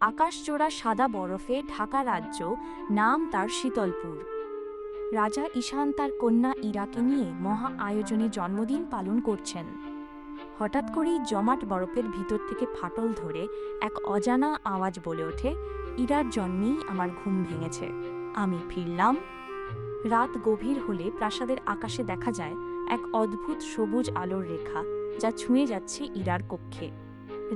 আকাশজোড়া সাদা বরফে ঢাকা রাজ্য, নাম তার শীতলপুর। রাজা ঈশান তার কন্যা ইরাকে নিয়ে মহা আয়োজনে জন্মদিন পালন করছেন। হঠাৎ করেই জমাট বরফের ভিতর থেকে ফাটল ধরে এক অজানা আওয়াজ বলে ওঠে, ইরার জন্মেই আমার ঘুম ভেঙেছে, আমি ফিরলাম। রাত গভীর হলে প্রাসাদের আকাশে দেখা যায় এক অদ্ভুত সবুজ আলোর রেখা, যা ছুঁয়ে যাচ্ছে ইরার কক্ষে।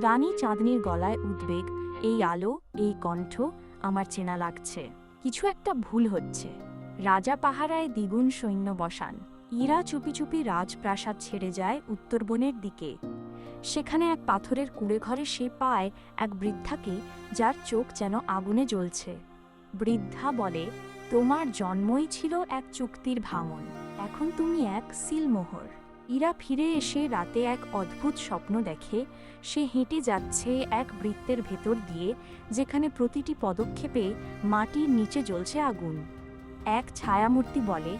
রানী চাঁদনির গলায় উদ্বেগ এই আলো, এই কণ্ঠ আমার চেনা লাগছে। কিছু একটা ভুল হচ্ছে। রাজা পাহারায় দ্বিগুণ সৈন্য বসান। ইরা চুপি চুপি রাজপ্রাসাদ ছেড়ে যায় উত্তরবনের দিকে। সেখানে এক পাথরের কুড়ে ঘরে সে পায় এক বৃদ্ধাকে যার চোখ যেন আগুনে জ্বলছে। বৃদ্ধা বলে, তোমার জন্মই ছিল এক চুক্তির ভাঙন। এখন তুমি এক সিলমোহর। ইরা ফিরে এসে রাতে এক অদ্ভুত স্বপ্ন দেখে। সে হেঁটে যাচ্ছে এক বৃত্তের ভেতর দিয়ে, যেখানে প্রতিটি পদক্ষেপে মাটির নিচে জ্বলছে আগুন। এক ছায়ামূর্তি বলে,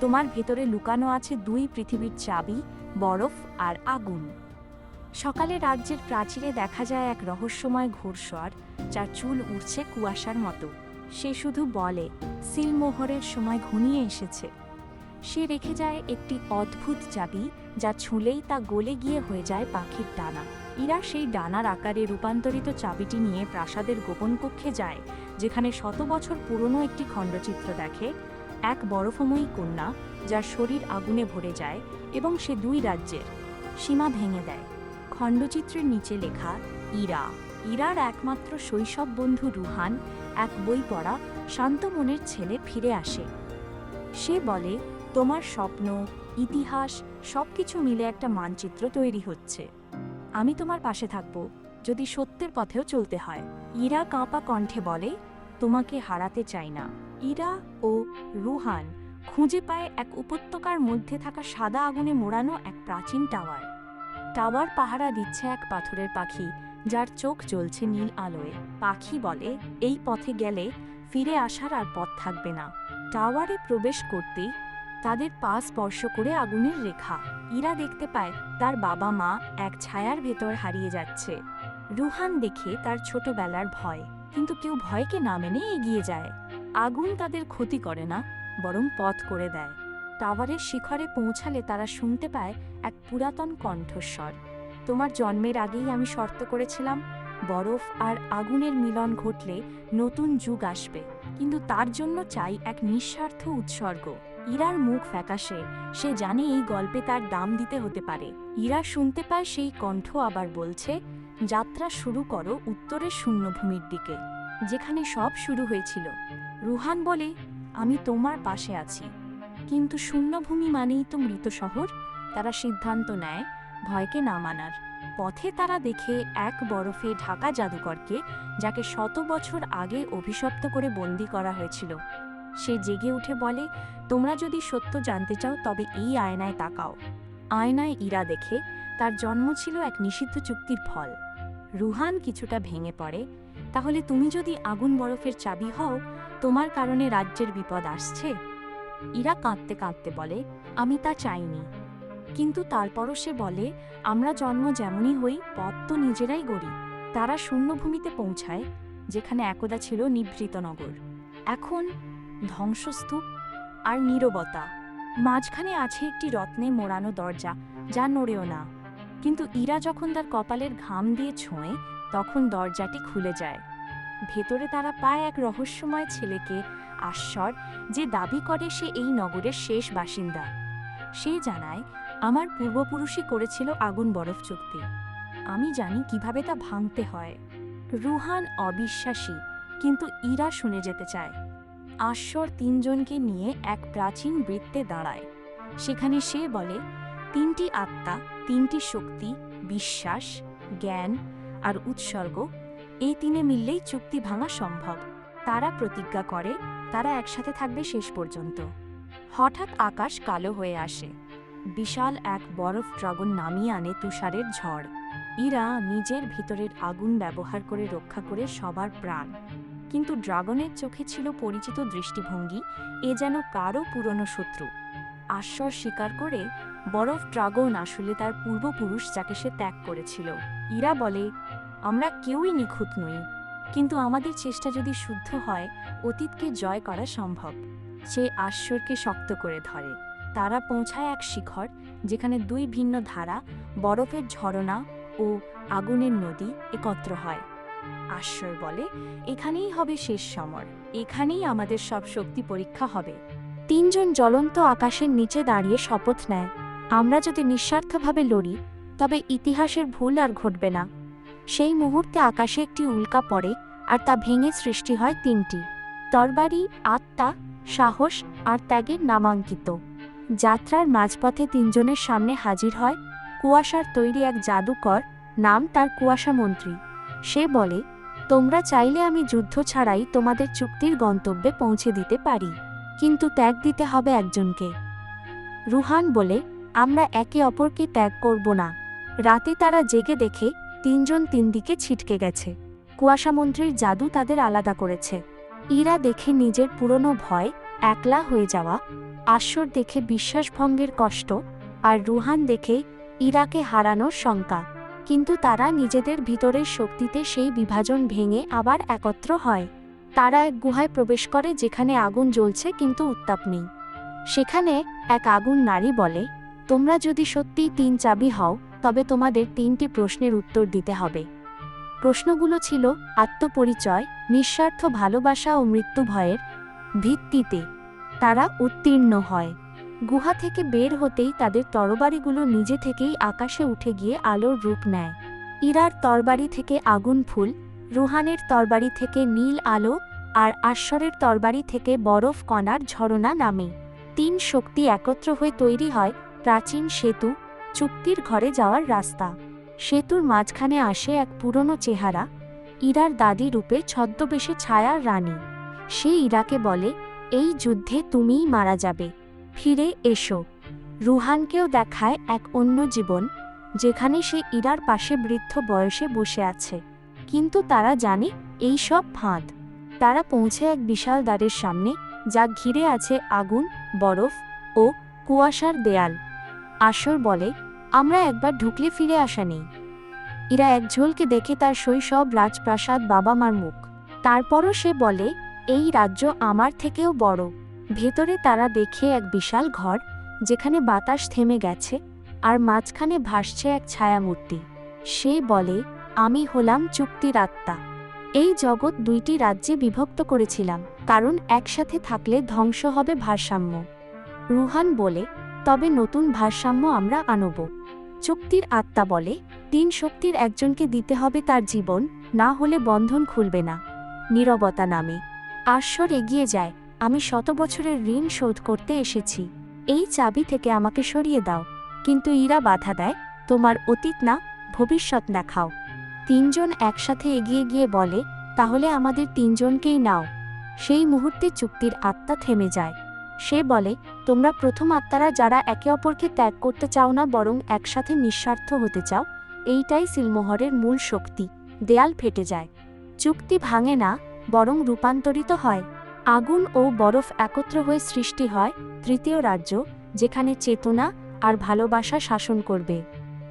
তোমার ভেতরে লুকানো আছে দুই পৃথিবীর চাবি, বরফ আর আগুন। সকালে রাজ্যের প্রাচীরে দেখা যায় এক রহস্যময় ঘোরস্বর যার চুল উড়ছে কুয়াশার মতো। সে শুধু বলে, সিলমোহরের সময় ঘনিয়ে এসেছে। সে রেখে যায় একটি অদ্ভুত চাবি যা ছুঁলেই তা গলে গিয়ে হয়ে যায় পাখির ডানা। ইরা সেই ডানার আকারে রূপান্তরিত চাবিটি নিয়ে প্রাসাদের গোপন কক্ষে যায়, যেখানে শত বছর পুরনো একটি খণ্ডচিত্র দেখে। এক বরফময়ী কন্যা, যার শরীর আগুনে ভরে যায় এবং সে দুই রাজ্যের সীমা ভেঙে দেয়। খণ্ডচিত্রের নিচে লেখা, ইরা। ইরার একমাত্র শৈশব বন্ধু রুহান, এক বই পড়া শান্ত মনের ছেলে ফিরে আসে। সে বলে তোমার স্বপ্ন, ইতিহাস, সবকিছু মিলে একটা মানচিত্র তৈরি হচ্ছে। আমি তোমার পাশে থাকব, যদি সত্যের পথেও চলতে হয়। ইরা কাঁপা কণ্ঠে বলে, তোমাকে হারাতে চাই না। ইরা ও রুহান খুঁজে পায় এক উপত্যকার মধ্যে থাকা সাদা আগুনে মোড়ানো এক প্রাচীন টাওয়ার। টাওয়ার পাহারা দিচ্ছে এক পাথরের পাখি, যার চোখ জ্বলছে নীল আলোয়। পাখি বলে, এই পথে গেলে ফিরে আসার আর পথ থাকবে না। টাওয়ারে প্রবেশ করতেই তাদের পা স্পর্শ করে আগুনের রেখা। ইরা দেখতে পায়, তার বাবা মা এক ছায়ার ভেতর হারিয়ে যাচ্ছে। রুহান দেখে তার ছোটবেলার ভয়, কিন্তু কেউ ভয়কে না মেনে এগিয়ে যায়। আগুন তাদের ক্ষতি করে না, বরং পথ করে দেয়। টাওয়ারের শিখরে পৌঁছালে তারা শুনতে পায় এক পুরাতন কণ্ঠস্বর। তোমার জন্মের আগেই আমি শর্ত করেছিলাম, বরফ আর আগুনের মিলন ঘটলে নতুন যুগ আসবে, কিন্তু তার জন্য চাই এক নিঃস্বার্থ উৎসর্গ। ইরার মুখ ফ্যাকাশে। সে জানে এই গল্পে তার দাম দিতে হতে পারে। ইরা শুনতে পায় সেই কণ্ঠ আবার বলছে, যাত্রা শুরু করো উত্তরের শূন্যভূমির দিকে, যেখানে সব শুরু হয়েছিল রুহান বলে, আমি তোমার পাশে আছি। কিন্তু শূন্যভূমি মানেই তো মৃত শহর। তারা সিদ্ধান্ত নেয়, ভয়কে না মানার। পথে তারা দেখে এক বরফে ঢাকা জাদুকরকে যাকে শত বছর আগে অভিশপ্ত করে বন্দি করা হয়েছিল। সে জেগে উঠে বলে, তোমরা যদি সত্য জানতে চাও, তবে এই আয়নায় তাকাও। আয়নায় ইরা দেখে তার জন্ম ছিল এক নিষিদ্ধ চুক্তির ফল। রুহান কিছুটা ভেঙে পড়ে, তাহলে তুমি যদি আগুন বরফের চাবি হও, তোমার কারণে রাজ্যের বিপদ আসছে? ইরা কাঁদতে কাঁদতে বলে, আমি তা চাইনি। কিন্তু তারপরও সে বলে, আমরা জন্ম যেমনই হই, পথ তো নিজেরাই গড়ি। তারা শূন্যভূমিতে পৌঁছায়, যেখানে একদা ছিল নিভৃত নগর। এখন ধ্বংসস্তূপ আর নীরবতা। মাঝখানে আছে একটি রত্নে মোড়ানো দরজা, যা নড়েও না। কিন্তু ইরা যখন তার কপালের ঘাম দিয়ে ছোঁয়, তখন দরজাটি খুলে যায়। ভেতরে তারা পায় এক রহস্যময় ছেলেকে আশ্বর যে দাবি করে সে এই নগরের শেষ বাসিন্দা। সে জানায়, আমার পূর্বপুরুষই করেছিল আগুন বরফ চুক্তি। আমি জানি কীভাবে তা ভাঙতে হয়। রুহান অবিশ্বাসী, কিন্তু ইরা শুনে যেতে চায়। আশ্বর তিনজনকে নিয়ে এক প্রাচীন বৃত্তে দাঁড়ায়। সেখানে সে বলে, তিনটি আত্মা, তিনটি শক্তি, বিশ্বাস, জ্ঞান আর উৎসর্গ, এই তিনে মিললেই চুক্তি ভাঙা সম্ভব। তারা প্রতিজ্ঞা করে, তারা একসাথে থাকবে শেষ পর্যন্ত হঠাৎ আকাশ কালো হয়ে আসে। বিশাল এক বরফ ড্রাগন নামিয়ে আনে তুষারের ঝড়। ইরা নিজের ভিতরের আগুন ব্যবহার করে রক্ষা করে সবার প্রাণ। কিন্তু ড্রাগনের চোখে ছিল পরিচিত দৃষ্টিভঙ্গি, এ যেন কারও পুরনো শত্রু। আশ্বর স্বীকার করে বরফ ড্রাগন আসলে তার পূর্বপুরুষ যাকে সে ত্যাগ করেছিল। ইরা বলে, আমরা কেউই নিখুঁত নই, কিন্তু আমাদের চেষ্টা যদি শুদ্ধ হয়, অতীতকে জয় করা সম্ভব। সে আশ্বরকে শক্ত করে ধরে। তারা পৌঁছায় এক শিখর, যেখানে দুই ভিন্ন ধারা, বরফের ঝরনা ও আগুনের নদী একত্র হয়। আশ্বর বলে, এখানেই হবে শেষ সমর, এখানেই আমাদের সব শক্তি পরীক্ষা হবে। তিনজন জ্বলন্ত আকাশের নিচে দাঁড়িয়ে শপথ নেয়, আমরা যদি নিঃস্বার্থভাবে লড়ি, তবে ইতিহাসের ভুল আর ঘটবে না। সেই মুহূর্তে আকাশে একটি উল্কা পড়ে আর তা ভেঙে সৃষ্টি হয় তিনটি, তরবারি, আত্মা, সাহস আর ত্যাগের নামাঙ্কিত। যাত্রার মাঝপথে তিনজনের সামনে হাজির হয় কুয়াশার তৈরি এক জাদুকর, নাম তার কুয়াশা মন্ত্রী সে বলে, তোমরা চাইলে আমি যুদ্ধ ছাড়াই তোমাদের চুক্তির গন্তব্যে পৌঁছে দিতে পারি, কিন্তু ত্যাগ দিতে হবে একজনকে। রুহান বলে, আমরা একে অপরকে ত্যাগ করব না। রাতে তারা জেগে দেখে তিনজন তিন দিকে ছিটকে গেছে। কুয়াশামন্ত্রীর জাদু তাদের আলাদা করেছে। ইরা দেখে নিজের পুরনো ভয়, একলা হয়ে যাওয়া আশ্বর দেখে বিশ্বাসভঙ্গের কষ্ট, আর রুহান দেখে ইরাকে হারানোর শঙ্কা। কিন্তু তারা নিজেদের ভিতরের শক্তিতে সেই বিভাজন ভেঙে আবার একত্র হয়। তারা এক গুহায় প্রবেশ করে যেখানে আগুন জ্বলছে কিন্তু উত্তাপ নেই। সেখানে এক আগুন নারী বলে, তোমরা যদি সত্যিই তিন চাবি হও, তবে তোমাদের তিনটি প্রশ্নের উত্তর দিতে হবে। প্রশ্নগুলো ছিল আত্মপরিচয়, নিঃস্বার্থ ভালোবাসা ও মৃত্যু ভয়ের ভিত্তিতে। তারা উত্তীর্ণ হয়। গুহা থেকে বের হতেই তাদের তরবারিগুলো নিজে থেকেই আকাশে উঠে গিয়ে আলোর রূপ নেয়। ইরার তরবারি থেকে আগুন ফুল, রুহানের তরবারি থেকে নীল আলো, আর আশ্বরের তরবারি থেকে বরফ কণার ঝরনা নামে। তিন শক্তি একত্র হয়ে তৈরি হয় প্রাচীন সেতু, চুক্তির ঘরে যাওয়ার রাস্তা। সেতুর মাঝখানে আসে এক পুরনো চেহারা, ইরার দাদি রূপে ছদ্মবেশে ছায়ার রানী। সে ইরাকে বলে, এই যুদ্ধে তুমিই মারা যাবে। ফিরে এসো। রুহানকেও দেখায় এক অন্য জীবন, যেখানে সে ইরার পাশে বৃদ্ধ বয়সে বসে আছে। কিন্তু তারা জানে, এই সব ফাঁদ। তারা পৌঁছে এক বিশাল দ্বারের সামনে, যা ঘিরে আছে আগুন, বরফ ও কুয়াশার দেয়াল। আসর বলে, আমরা একবার ঢুকলে ফিরে আসা নেই। ইরা এক ঝোলকে দেখে তার শৈশব রাজপ্রাসাদ বাবা মার মুখ। তারপরও সে বলে, এই রাজ্য আমার থেকেও বড়। ভেতরে তারা দেখে এক বিশাল ঘর, যেখানে বাতাস থেমে গেছে আর মাঝখানে ভাসছে এক ছায়ামূর্তি। সে বলে, আমি হলাম চুক্তির আত্মা। এই জগৎ দুইটি রাজ্যে বিভক্ত করেছিলাম, কারণ একসাথে থাকলে ধ্বংস হবে ভারসাম্য। রুহান বলে, তবে নতুন ভারসাম্য আমরা আনব। চুক্তির আত্মা বলে, তিন শক্তির একজনকে দিতে হবে তার জীবন, না হলে বন্ধন খুলবে না। নীরবতা নামে। আশ্বর এগিয়ে যায় আমি শত বছরের ঋণ শোধ করতে এসেছি। এই চাবি থেকে আমাকে সরিয়ে দাও। কিন্তু ইরা বাধা দেয়, তোমার অতীত না, ভবিষ্যৎ দেখাও। তিনজন একসাথে এগিয়ে গিয়ে বলে, তাহলে আমাদের তিনজনকেই নাও। সেই মুহূর্তে চুক্তির আত্মা থেমে যায়। সে বলে, তোমরা প্রথম আত্মারা যারা একে অপরকে ত্যাগ করতে চাও না, বরং একসাথে নিঃস্বার্থ হতে চাও, এইটাই সিলমোহরের মূল শক্তি। দেয়াল ফেটে যায়। চুক্তি ভাঙে না, বরং রূপান্তরিত হয়। আগুন ও বরফ একত্র হয়ে সৃষ্টি হয় তৃতীয় রাজ্য, যেখানে চেতনা আর ভালোবাসা শাসন করবে।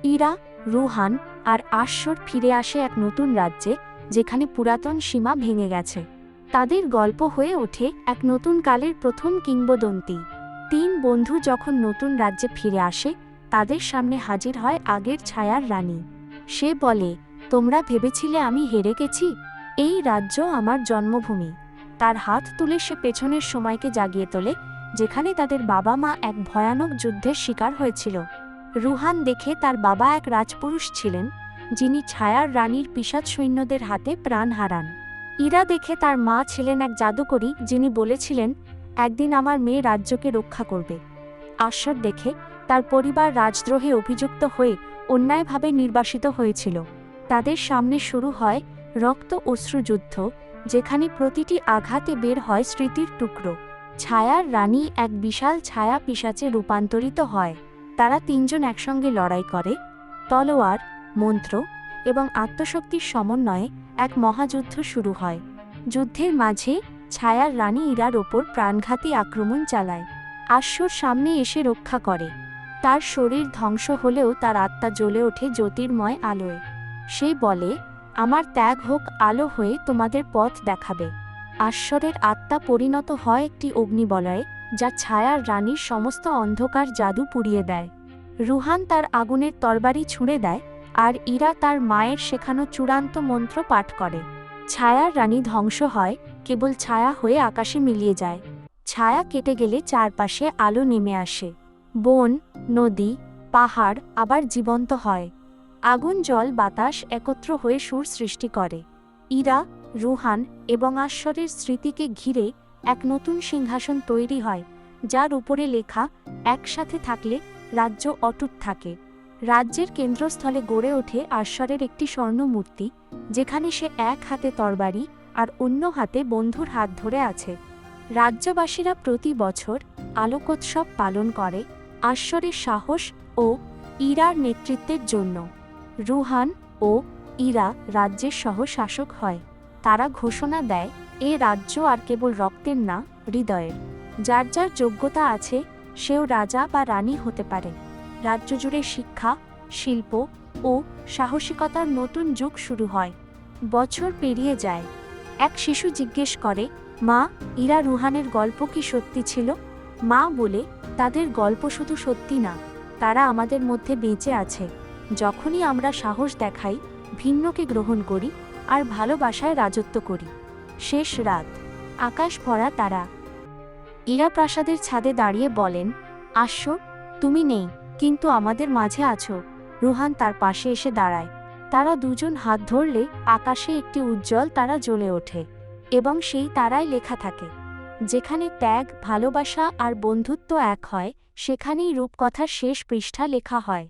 ইরা, রুহান আর আশ্বর ফিরে আসে এক নতুন রাজ্যে, যেখানে পুরাতন সীমা ভেঙে গেছে। তাদের গল্প হয়ে ওঠে এক নতুন কালের প্রথম কিংবদন্তি। তিন বন্ধু যখন নতুন রাজ্যে ফিরে আসে, তাদের সামনে হাজির হয় আগের ছায়ার রানী। সে বলে, তোমরা ভেবেছিলে আমি হেরে গেছি? এই রাজ্য আমার জন্মভূমি। তার হাত তুলে সে পেছনের সময়কে জাগিয়ে তোলে, যেখানে তাদের বাবা মা এক ভয়ানক যুদ্ধের শিকার হয়েছিল। রুহান দেখে তার বাবা এক রাজপুরুষ ছিলেন, যিনি ছায়ার রানীর পিসাদ সৈন্যদের হাতে প্রাণ হারান। ইরা দেখে তার মা ছিলেন এক জাদুকরী, যিনি বলেছিলেন, একদিন আমার মেয়ে রাজ্যকে রক্ষা করবে। আশ্বর দেখে তার পরিবার রাজদ্রোহে অভিযুক্ত হয়ে অন্যায়ভাবে নির্বাসিত হয়েছিল। তাদের সামনে শুরু হয় রক্ত অশ্রুযুদ্ধ যেখানে প্রতিটি আঘাতে বের হয় স্মৃতির টুকরো। ছায়ার রানী এক বিশাল ছায়া পিসাচে রূপান্তরিত হয়। তারা তিনজন একসঙ্গে লড়াই করে, তলোয়ার, মন্ত্র এবং আত্মশক্তির সমন্বয়ে এক মহাযুদ্ধ শুরু হয়। যুদ্ধের মাঝে ছায়ার রানী ইরার ওপর প্রাণঘাতী আক্রমণ চালায়। আশ্বর সামনে এসে রক্ষা করে। তার শরীর ধ্বংস হলেও তার আত্মা জ্বলে ওঠে জ্যোতির্ময় আলোয়। সে বলে আমার ত্যাগ হোক, আলো হয়ে তোমাদের পথ দেখাবে। আশ্বরের আত্মা পরিণত হয় একটি অগ্নিবলয়ে, যা ছায়ার রানীর সমস্ত অন্ধকার জাদু পুড়িয়ে দেয়। রুহান তার আগুনের তরবারি ছুঁড়ে দেয়, আর ইরা তার মায়ের শেখানো চূড়ান্ত মন্ত্র পাঠ করে। ছায়ার রানী ধ্বংস হয়, কেবল ছায়া হয়ে আকাশে মিলিয়ে যায়। ছায়া কেটে গেলে চারপাশে আলো নেমে আসে। বন, নদী, পাহাড় আবার জীবন্ত হয়। আগুন, জল, বাতাস একত্র হয়ে সুর সৃষ্টি করে। ইরা, রুহান এবং আশ্বরের স্মৃতিকে ঘিরে এক নতুন সিংহাসন তৈরি হয়, যার উপরে লেখা, একসাথে থাকলে রাজ্য অটুট থাকে। রাজ্যের কেন্দ্রস্থলে গড়ে ওঠে আশ্বরের একটি স্বর্ণ মূর্তি যেখানে সে এক হাতে তরবারি আর অন্য হাতে বন্ধুর হাত ধরে আছে। রাজ্যবাসীরা প্রতি বছর আলোকোৎসব পালন করে আশ্বরের সাহস ও ইরার নেতৃত্বের জন্য। রুহান ও ইরা রাজ্যের সহ শাসক হয়। তারা ঘোষণা দেয়, এ রাজ্য আর কেবল রক্তের না, হৃদয়ের। যার যার যোগ্যতা আছে, সেও রাজা বা রানী হতে পারে। রাজ্য জুড়ে শিক্ষা, শিল্প ও সাহসিকতার নতুন যুগ শুরু হয়। বছর পেরিয়ে যায়। এক শিশু জিজ্ঞেস করে, মা, ইরা রুহানের গল্প কি সত্যি ছিল? মা বলে, তাদের গল্প শুধু সত্যি না, তারা আমাদের মধ্যে বেঁচে আছে। যখনই আমরা সাহস দেখাই, ভিন্নকে গ্রহণ করি আর ভালোবাসায় রাজত্ব করি। শেষ রাত। আকাশ ভরা তারা। ইরা প্রাসাদের ছাদে দাঁড়িয়ে বলেন আশ্ব তুমি নেই, কিন্তু আমাদের মাঝে আছো। রুহান তার পাশে এসে দাঁড়ায়। তারা দুজন হাত ধরলে আকাশে একটি উজ্জ্বল তারা জ্বলে ওঠে এবং সেই তারায় লেখা থাকে, যেখানে ত্যাগ, ভালোবাসা আর বন্ধুত্ব এক হয়, সেখানেই রূপকথার শেষ পৃষ্ঠা লেখা হয়।